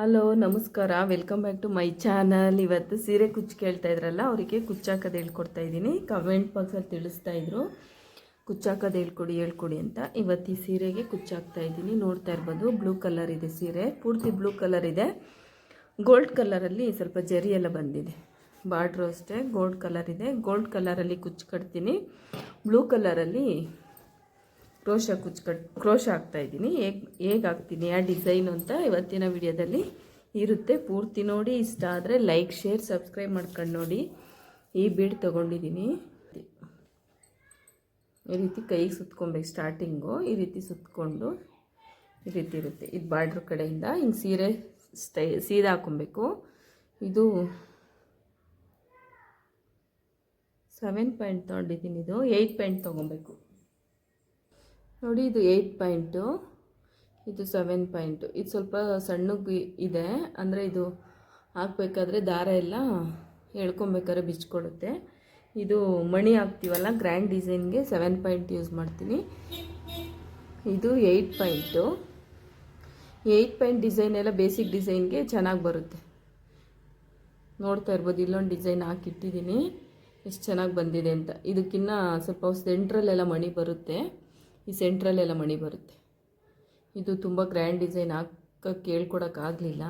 Hello, ನಮಸ್ಕಾರ. Welcome back to my channel ಇವತ್ತು ಸೀರೆ ಕುಚ್ಚು ಕೇಳ್ತಾ ಇದ್ರಲ್ಲ, ಅವರಿಗೆ ಕುಚ್ಚಾಕೋದು ಹೇಳ್ಕೊಡ್ತಾ ಇದ್ದೀನಿ. ಕಮೆಂಟ್ ಬಾಕ್ಸಲ್ಲಿ ತಿಳಿಸ್ತಾ ಇದ್ರು. ಕುಚ್ಚಾಕೋದು ಹೇಳ್ಕೊಡಿ ಹೇಳ್ಕೊಡಿ ಅಂತ. ಇವತ್ತು ಈ ಸೀರೆಗೆ ಕುಚ್ಚಾಕ್ತಾ ಇದ್ದೀನಿ. ನೋಡ್ತಾ ಇರ್ಬೋದು ಬ್ಲೂ ಕಲರ್ ಇದೆ ಸೀರೆ. ಪೂರ್ತಿ ಬ್ಲೂ ಕಲರ್ ಇದೆ. ಗೋಲ್ಡ್ ಕಲರಲ್ಲಿ ಸ್ವಲ್ಪ ಜರಿ ಎಲ್ಲ ಬಂದಿದೆ. ಬಾರ್ಡ್ರು ಅಷ್ಟೇ ಗೋಲ್ಡ್ ಕಲರ್ ಇದೆ. ಗೋಲ್ಡ್ ಕಲರಲ್ಲಿ ಕುಚ್ಚು ಕಟ್ತೀನಿ. ಬ್ಲೂ ಕಲರಲ್ಲಿ ಕ್ರೋಶ ಕುಚ್ಕಟ್ ಕಟ್ ಕ್ರೋಶ ಇದ್ದೀನಿ. ಹೇಗೆ ಹೇಗೆ ಹಾಕ್ತೀನಿ ಆ ಡಿಸೈನು ಅಂತ ಇವತ್ತಿನ ವಿಡಿಯೋದಲ್ಲಿ ಇರುತ್ತೆ. ಪೂರ್ತಿ ನೋಡಿ, ಇಷ್ಟ ಆದರೆ ಲೈಕ್, ಶೇರ್, ಸಬ್ಸ್ಕ್ರೈಬ್ ಮಾಡ್ಕೊಂಡು ನೋಡಿ. ಈ ಬೀಡ್ ತೊಗೊಂಡಿದ್ದೀನಿ. ಈ ರೀತಿ ಕೈಗೆ ಸುತ್ಕೊಬೇಕು ಸ್ಟಾರ್ಟಿಂಗು. ಈ ರೀತಿ ಸುತ್ಕೊಂಡು ಈ ರೀತಿ ಇರುತ್ತೆ. ಇದು ಬಾರ್ಡ್ರ್ ಕಡೆಯಿಂದ ಹಿಂಗೆ ಸೀರೆ ಸ್ಟೈ ಸೀದಾ ಹಾಕೊಬೇಕು. ಇದು ಸೆವೆನ್ ಪಾಯಿಂಟ್ ತೊಗೊಂಡಿದ್ದೀನಿ ಇದು. ಏಯ್ಟ್ ಪಾಯಿಂಟ್ ತೊಗೊಬೇಕು. ನೋಡಿ ಇದು ಏಯ್ಟ್ ಪಾಯಿಂಟು ಇದು ಸೆವೆನ್ ಪಾಯಿಂಟು ಇದು ಸ್ವಲ್ಪ ಸಣ್ಣಗೆ ಇದೆ. ಅಂದರೆ ಇದು ಹಾಕ್ಬೇಕಾದ್ರೆ ದಾರ ಎಲ್ಲ ಎಳ್ಕೊಬೇಕಾದ್ರೆ ಬಿಚ್ಕೊಡುತ್ತೆ. ಇದು ಮಣಿ ಹಾಕ್ತೀವಲ್ಲ ಗ್ರ್ಯಾಂಡ್ ಡಿಸೈನ್ಗೆ ಸೆವೆನ್ ಪಾಯಿಂಟ್ ಯೂಸ್ ಮಾಡ್ತೀನಿ. ಇದು eight point eight point design ಎಲ್ಲ ಬೇಸಿಕ್ ಡಿಸೈನ್ಗೆ ಚೆನ್ನಾಗಿ ಬರುತ್ತೆ. ನೋಡ್ತಾ ಇರ್ಬೋದು, ಇಲ್ಲೊಂದು ಡಿಸೈನ್ ಹಾಕಿಟ್ಟಿದ್ದೀನಿ. ಎಷ್ಟು ಚೆನ್ನಾಗಿ ಬಂದಿದೆ ಅಂತ. ಇದಕ್ಕಿನ್ನ ಸ್ವಲ್ಪ ಸೆಂಟ್ರಲ್ಲೆಲ್ಲ ಮಣಿ ಬರುತ್ತೆ. ಈ ಸೆಂಟ್ರಲ್ಲೆಲ್ಲ ಮಣಿ ಬರುತ್ತೆ. ಇದು ತುಂಬ ಗ್ರ್ಯಾಂಡ್ ಡಿಸೈನ್ ಹಾಕಕ್ಕೆ ಕೇಳ್ಕೊಡೋಕ್ಕಾಗಲಿಲ್ಲ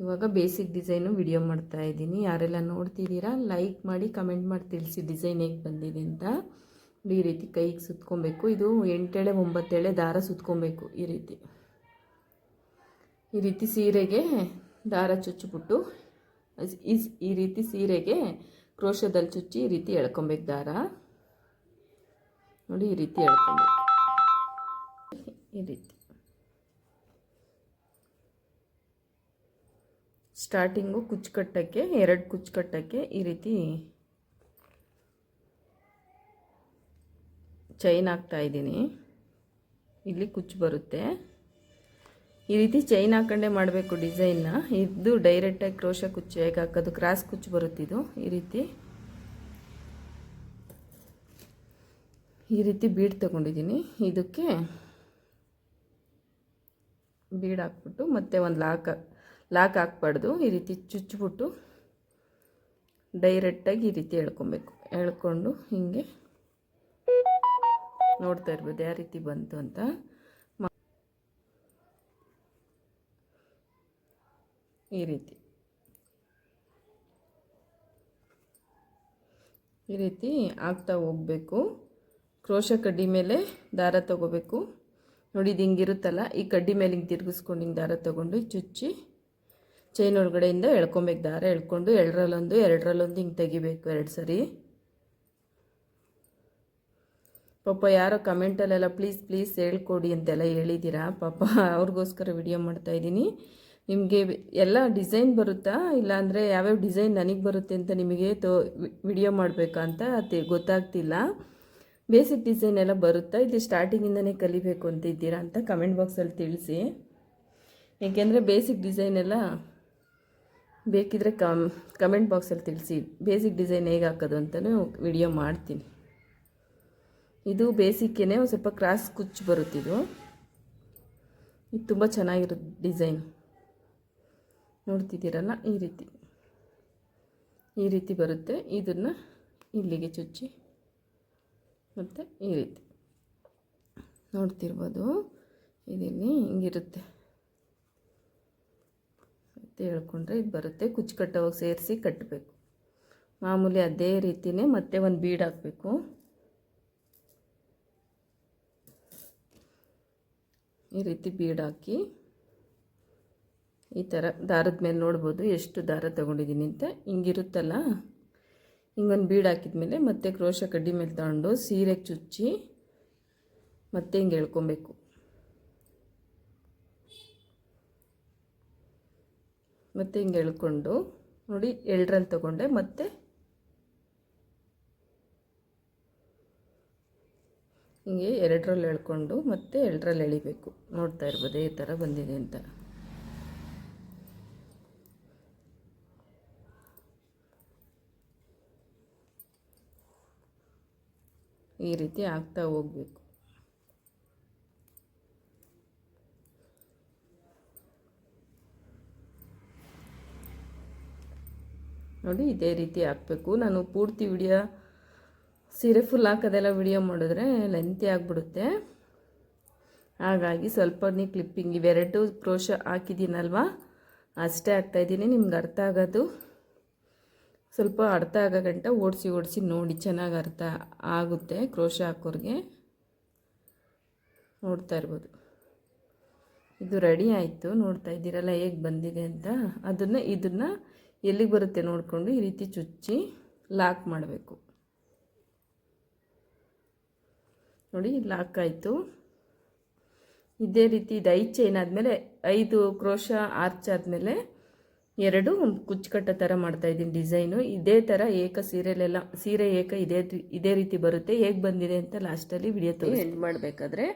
ಇವಾಗ ಬೇಸಿಕ್ ಡಿಸೈನು ವಿಡಿಯೋ ಮಾಡ್ತಾ ಇದ್ದೀನಿ. ಯಾರೆಲ್ಲ ನೋಡ್ತಿದ್ದೀರಾ ಲೈಕ್ ಮಾಡಿ ಕಮೆಂಟ್ ಮಾಡಿ ತಿಳಿಸಿ ಡಿಸೈನ್ ಹೇಗೆ ಬಂದಿದೆ ಅಂತ. ಈ ರೀತಿ ಕೈಗೆ ಸುತ್ಕೊಬೇಕು. ಇದು ಎಂಟೆಳೆ, ಒಂಬತ್ತೇಳೆ ದಾರ ಸುತ್ಕೊಬೇಕು ಈ ರೀತಿ. ಈ ರೀತಿ ಸೀರೆಗೆ ದಾರ ಚುಚ್ಚಿಬಿಟ್ಟು, ಈ ರೀತಿ ಸೀರೆಗೆ ಕ್ರೋಶದಲ್ಲಿ ಚುಚ್ಚಿ ಈ ರೀತಿ ಎಳ್ಕೊಬೇಕು ದಾರ. ನೋಡಿ ಈ ರೀತಿ ಹೇಳ್ಕೊಂಡು ಈ ರೀತಿ. ಸ್ಟಾರ್ಟಿಂಗು ಕುಚ್ಚು ಕಟ್ಟೋಕ್ಕೆ ಎರಡು ಕುಚ್ಚು ಕಟ್ಟೋಕ್ಕೆ ಈ ರೀತಿ ಚೈನ್ ಹಾಕ್ತಾ ಇದ್ದೀನಿ. ಇಲ್ಲಿ ಕುಚ್ಚು ಬರುತ್ತೆ. ಈ ರೀತಿ ಚೈನ್ ಹಾಕೊಂಡೆ ಮಾಡಬೇಕು ಡಿಸೈನ್ನ ಇದು ಡೈರೆಕ್ಟಾಗಿ ಕ್ರೋಶ ಕುಚ್ಚು ಹೇಗೆ ಹಾಕೋದು ಕ್ರಾಸ್ ಕುಚ್ಚು ಬರುತ್ತಿದ್ದು ಈ ರೀತಿ ಈ ರೀತಿ ಬೀಡ್ ತಗೊಂಡಿದ್ದೀನಿ. ಇದಕ್ಕೆ ಬೀಡ್ ಹಾಕ್ಬಿಟ್ಟು ಮತ್ತೆ ಒಂದು ಲಾಕ್ ಲಾಕ್ ಹಾಕ್ಬಾರ್ದು. ಈ ರೀತಿ ಚುಚ್ಚಿಬಿಟ್ಟು ಡೈರೆಕ್ಟಾಗಿ ಈ ರೀತಿ ಎಳ್ಕೊಬೇಕು. ಎಳ್ಕೊಂಡು ಹೀಗೆ ನೋಡ್ತಾ ಇರ್ಬೋದು ಯಾವ ರೀತಿ ಬಂತು ಅಂತ. ಈ ರೀತಿ. ಈ ರೀತಿ ಆಗ್ತಾ ಹೋಗಬೇಕು. ಕ್ರೋಶ ಕಡ್ಡಿ ಮೇಲೆ ದಾರ ತಗೋಬೇಕು. ನೋಡಿ, ಇದು ಹಿಂಗಿರುತ್ತಲ್ಲ ಈ ಕಡ್ಡಿ ಮೇಲೆ ಹಿಂಗೆ ತಿರುಗಿಸ್ಕೊಂಡು ಹಿಂಗೆ ದಾರ ತೊಗೊಂಡು ಚುಚ್ಚಿ ಚೈನ್ ಒಳಗಡೆಯಿಂದ ಎಳ್ಕೊಬೇಕು. ದಾರ ಎಳ್ಕೊಂಡು ಎರಡರಲ್ಲೊಂದು ಎರಡರಲ್ಲೊಂದು ಹಿಂಗೆ ತೆಗಿಬೇಕು ಎರಡು ಸರಿ. ಪಾಪ ಯಾರೋ ಕಮೆಂಟಲ್ಲೆಲ್ಲ ಪ್ಲೀಸ್ ಪ್ಲೀಸ್ ಹೇಳ್ಕೊಡಿ ಅಂತೆಲ್ಲ ಹೇಳಿದ್ದೀರಾ ಪಾಪ ಅವ್ರಿಗೋಸ್ಕರ ವಿಡಿಯೋ ಮಾಡ್ತಾಯಿದ್ದೀನಿ ನಿಮಗೆ ಎಲ್ಲ ಡಿಸೈನ್ ಬರುತ್ತಾ? ಇಲ್ಲಾಂದರೆ ಯಾವ್ಯಾವ ಡಿಸೈನ್ ನನಗೆ ಬರುತ್ತೆ ಅಂತ ನಿಮಗೆ ತೋ ವಿಡಿಯೋ ಮಾಡಬೇಕಾ ಅಂತ ಗೊತ್ತಾಗ್ತಿಲ್ಲ. ಬೇಸಿಕ್ ಡಿಸೈನ್ ಎಲ್ಲ ಬರುತ್ತಾ? ಇದು ಸ್ಟಾರ್ಟಿಂಗಿಂದನೇ ಕಲಿಬೇಕು ಅಂತ ಇದ್ದೀರಾ ಅಂತ ಕಮೆಂಟ್ ಬಾಕ್ಸಲ್ಲಿ ತಿಳಿಸಿ. ಏಕೆಂದರೆ ಬೇಸಿಕ್ ಡಿಸೈನ್ ಎಲ್ಲ ಬೇಕಿದ್ರೆ ಕಮ್ ಕಮೆಂಟ್ ಬಾಕ್ಸಲ್ಲಿ ತಿಳಿಸಿ. ಬೇಸಿಕ್ ಡಿಸೈನ್ ಹೇಗೆ ಹಾಕೋದು ಅಂತಲೂ ವಿಡಿಯೋ ಮಾಡ್ತೀನಿ. ಇದು ಬೇಸಿಕ್ಕೇ ಒಂದು ಸ್ವಲ್ಪ ಕ್ರಾಸ್ ಕುಚ್ಚು ಬರುತ್ತಿದ್ದು ಇದು. ತುಂಬ ಚೆನ್ನಾಗಿರುತ್ತೆ ಡಿಸೈನ್. ನೋಡ್ತಿದ್ದೀರಲ್ಲ? ಈ ರೀತಿ. ಈ ರೀತಿ ಬರುತ್ತೆ. ಇದನ್ನು ಇಲ್ಲಿಗೆ ಚುಚ್ಚಿ. ಮತ್ತು ಈ ರೀತಿ. ನೋಡ್ತಿರ್ಬೋದು. ಇದಿಲ್ಲಿ ಹಿಂಗಿರುತ್ತೆ. ಮತ್ತು ಹೇಳ್ಕೊಂಡ್ರೆ ಇದು ಬರುತ್ತೆ. ಕುಚ್ಚು ಕಟ್ಟೋವಾಗ ಸೇರಿಸಿ ಕಟ್ಟಬೇಕು ಮಾಮೂಲಿ ಅದೇ ರೀತಿಯೇ ಮತ್ತೆ ಒಂದು ಬೀಡ್ ಹಾಕಬೇಕು. ಈ ರೀತಿ ಬೀಡ್ ಹಾಕಿ ಈ ಥರ ದಾರದ ಮೇಲೆ ನೋಡ್ಬೋದು ಎಷ್ಟು ದಾರ ತಗೊಂಡಿದ್ದೀನಿ ಅಂತ. ಹಿಂಗಿರುತ್ತಲ್ಲ? ಹಿಂಗೊಂದು ಬೀಡ್ ಹಾಕಿದ್ಮೇಲೆ ಮತ್ತೆ ಕ್ರೋಶ ಕಡ್ಡಿ ಮೇಲೆ ತಗೊಂಡು ಸೀರೆಗೆ ಚುಚ್ಚಿ ಮತ್ತೆ ಹಿಂಗೆ ಎಳ್ಕೊಬೇಕು. ಮತ್ತೆ ಹಿಂಗೆ ಎಳ್ಕೊಂಡು ನೋಡಿ ಎಳ್ರಲ್ಲಿ ತಗೊಂಡೆ ಮತ್ತೆ ಹಿಂಗೆ ಎರಡರಲ್ಲಿ ಎಳ್ಕೊಂಡು ಮತ್ತೆ ಎರಡರಲ್ಲಿ ಎಳಿಬೇಕು. ನೋಡ್ತಾ ಇರ್ಬೋದು, ಈ ಥರ ಬಂದಿದೆ ಅಂತ. ಈ ರೀತಿ ಆಗ್ತಾ ಹೋಗ್ಬೇಕು. ನೋಡಿ ಇದೇ ರೀತಿ ಹಾಕಬೇಕು. ನಾನು ಪೂರ್ತಿ ವಿಡಿಯೋ, ಸೀರೆ ಫುಲ್ ಹಾಕೋದೆಲ್ಲ ವಿಡಿಯೋ ಮಾಡಿದ್ರೆ ಲೆಂತಿ ಆಗಿಬಿಡುತ್ತೆ. ಹಾಗಾಗಿ ಸ್ವಲ್ಪನೇ ಕ್ಲಿಪ್ಪಿಂಗ್ ಇವೆರಡು ಕ್ರೋಶ ಹಾಕಿದ್ದೀನಲ್ವಾ? ಅಷ್ಟೇ ಹಾಕ್ತಾಯಿದ್ದೀನಿ ನಿಮ್ಗೆ ಅರ್ಥ ಆಗೋದು? ಸ್ವಲ್ಪ ಅರ್ಥ ಆಗೋ ಗಂಟ ಓಡಿಸಿ ಓಡಿಸಿ ನೋಡಿ ಚೆನ್ನಾಗಿ ಅರ್ಥ ಆಗುತ್ತೆ ಕ್ರೋಶ ಹಾಕೋರಿಗೆ. ನೋಡ್ತಾ ಇರ್ಬೋದು. ಇದು ರೆಡಿ ಆಯಿತು. ನೋಡ್ತಾ ಇದ್ದೀರಲ್ಲ ಹೇಗೆ ಬಂದಿದೆ ಅಂತ. ಅದನ್ನು ಇದನ್ನು ಎಲ್ಲಿಗೆ ಬರುತ್ತೆ ನೋಡಿಕೊಂಡು ಈ ರೀತಿ ಚುಚ್ಚಿ ಲಾಕ್ ಮಾಡಬೇಕು. ನೋಡಿ, ಲಾಕ್ ಆಯಿತು. ಇದೇ ರೀತಿ ಇದು ಐದು ಚೈನ್ ಆದಮೇಲೆ ಐದು ಕ್ರೋಶ ಆರ್ಚ್ ಆದಮೇಲೆ ಎರಡು ಕುಚ್ಚುಕಟ್ಟ ಥರ ಮಾಡ್ತಾಯಿದ್ದೀನಿ ಡಿಸೈನು. ಇದೇ ಥರ ಏಕ ಸೀರೆಲೆಲ್ಲ, ಸೀರೆ ಏಕ ಇದೇ ಇದೇ ರೀತಿ ಬರುತ್ತೆ. ಹೇಗೆ ಬಂದಿದೆ ಅಂತ ಲಾಸ್ಟಲ್ಲಿ ವಿಡಿಯೋ ತೋರಿಸಿ ಎಂಡ್ ಮಾಡಬೇಕಾದ್ರೆ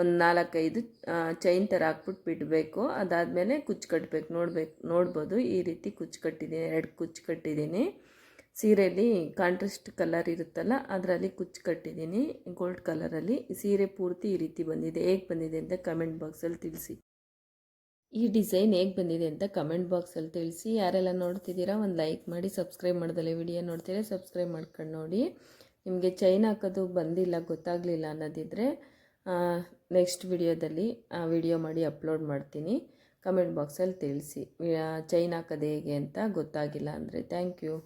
ಒಂದು ನಾಲ್ಕೈದು ಚೈನ್ ಥರ ಹಾಕ್ಬಿಟ್ಟು ಬಿಡಬೇಕು. ಅದಾದಮೇಲೆ ಕುಚ್ಚು ಕಟ್ಟಬೇಕು ನೋಡ್ಬೇಕು, ನೋಡ್ಬೋದು. ಈ ರೀತಿ ಕುಚ್ಚು ಕಟ್ಟಿದ್ದೀನಿ ಎರಡು ಕುಚ್ಚು ಕಟ್ಟಿದ್ದೀನಿ ಸೀರೆಯಲ್ಲಿ ಕಾಂಟ್ರಾಸ್ಟ್ ಕಲರ್ ಇರುತ್ತಲ್ಲ, ಅದರಲ್ಲಿ ಕುಚ್ಚು ಕಟ್ಟಿದ್ದೀನಿ ಗೋಲ್ಡ್ ಕಲರಲ್ಲಿ ಸೀರೆ ಪೂರ್ತಿ ಈ ರೀತಿ ಬಂದಿದೆ. ಹೇಗೆ ಬಂದಿದೆ ಅಂತ ಕಮೆಂಟ್ ಬಾಕ್ಸಲ್ಲಿ ತಿಳಿಸಿ. ಈ ಡಿಸೈನ್ ಹೇಗೆ ಬಂದಿದೆ ಅಂತ ಕಮೆಂಟ್ ಬಾಕ್ಸಲ್ಲಿ ತಿಳಿಸಿ. ಯಾರೆಲ್ಲ ನೋಡ್ತಿದ್ದೀರಾ, ಒಂದು ಲೈಕ್ ಮಾಡಿ, ಸಬ್ಸ್ಕ್ರೈಬ್ ಮಾಡ್ದಲೆ ವಿಡಿಯೋ ನೋಡ್ತೀರಾ, ಸಬ್ಸ್ಕ್ರೈಬ್ ಮಾಡ್ಕೊಂಡು ನೋಡಿ. ನಿಮಗೆ ಚೈನ್ ಹಾಕೋದು ಬಂದಿಲ್ಲ, ಗೊತ್ತಾಗಲಿಲ್ಲ ಅನ್ನೋದಿದ್ದರೆ ನೆಕ್ಸ್ಟ್ ವಿಡಿಯೋದಲ್ಲಿ ವಿಡಿಯೋ ಮಾಡಿ ಅಪ್ಲೋಡ್ ಮಾಡ್ತೀನಿ. ಕಮೆಂಟ್ ಬಾಕ್ಸಲ್ಲಿ ತಿಳಿಸಿ. ಚೈನ್ ಹಾಕೋದು ಹೇಗೆ ಅಂತ ಗೊತ್ತಾಗಿಲ್ಲ ಅಂದರೆ. Thank you.